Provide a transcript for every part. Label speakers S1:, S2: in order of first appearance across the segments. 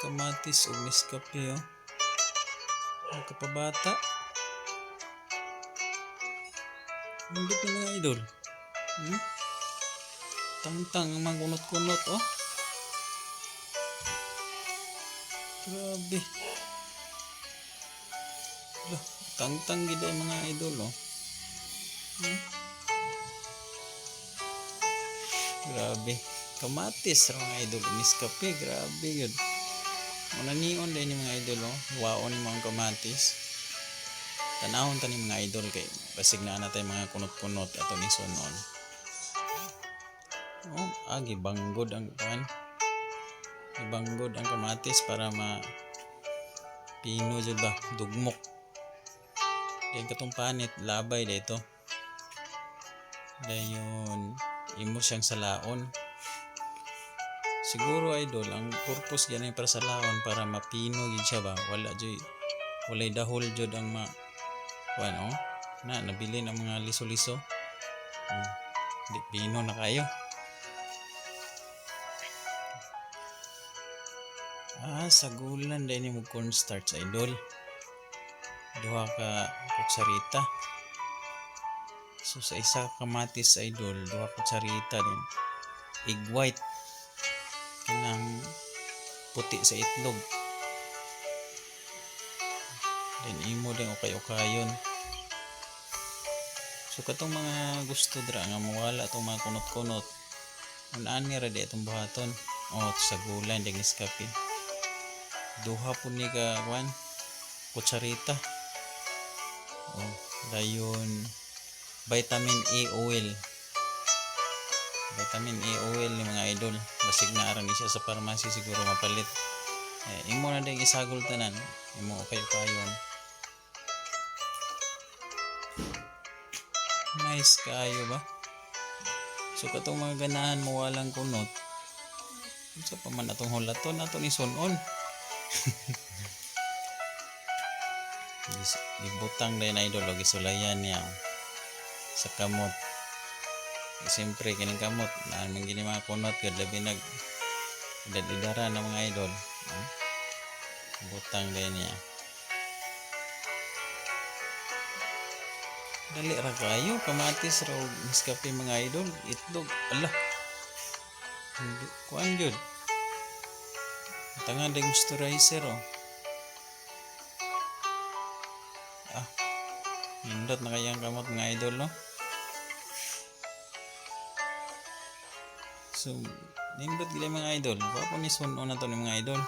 S1: kamatis o miskape oh. Ang kapabata. Hindi pa idol. Hmm? Tangtang kunot-kunot oh. Grabe. Tangtang gid mga idol oh. Hmm? Grabe. Kamatis ra mga idol, miskape, grabe yun. Muna niyon din yung mga idol oh. Waon yung mga kamatis. Tanahon ta ni mga idol kay basig na natay mga kunot-kunot ato ni sunon. Oh, agi banggod ang kuan. Ibanggod ang kamatis para ma pino jud ba dugmok. Yan katong panit labay dito. Dayon imo siyang salaon. Siguro idol ang purpose yan ay para sa laon para mapino yun siya ba? Wala joy. Walay dahol jud ang ma kuan oh na nabili ng mga liso-liso. Hmm. di pino na kayo. Ah sagulan din mo cornstarch idol. Duha ka kutsarita. So sa isa ka kamatis idol duha kutsarita din. Egg white kanang puti sa itlog. Then imo din okay ukayon so katong mga gusto dra nga mawala itong mga kunot-kunot unaan ni ra di itong buhaton oh sa gulan ding iskape duha po ni ka kwan? Kutsarita. Oh dayon vitamin E oil vitamin E oil ni mga idol. Basig na aran ni siya sa pharmacy siguro mapalit. Eh, imo na din isagol tanan. Imo okay kayon nice kayo ba? So katong mga ganahan mo walang kunot. Sa pa man atong hulaton nato ni sunon Gis- ibutang din idol o gisulayan niya. Sa kamot Siyempre, kining kamot, namin gini mga kunot, kad labi nag idadidara ng mga idol. Oh. Butang din niya. Dali ra kayo, kamatis raw, miskape mga idol, itlog, ala. Kuan yun. Tangan din moisturizer, oh. Ah, nindot na kayang kamot mga idol, no? So, nindot gila mga idol. Wapo ni suno na to ni mga idol.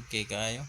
S1: Okay kayo.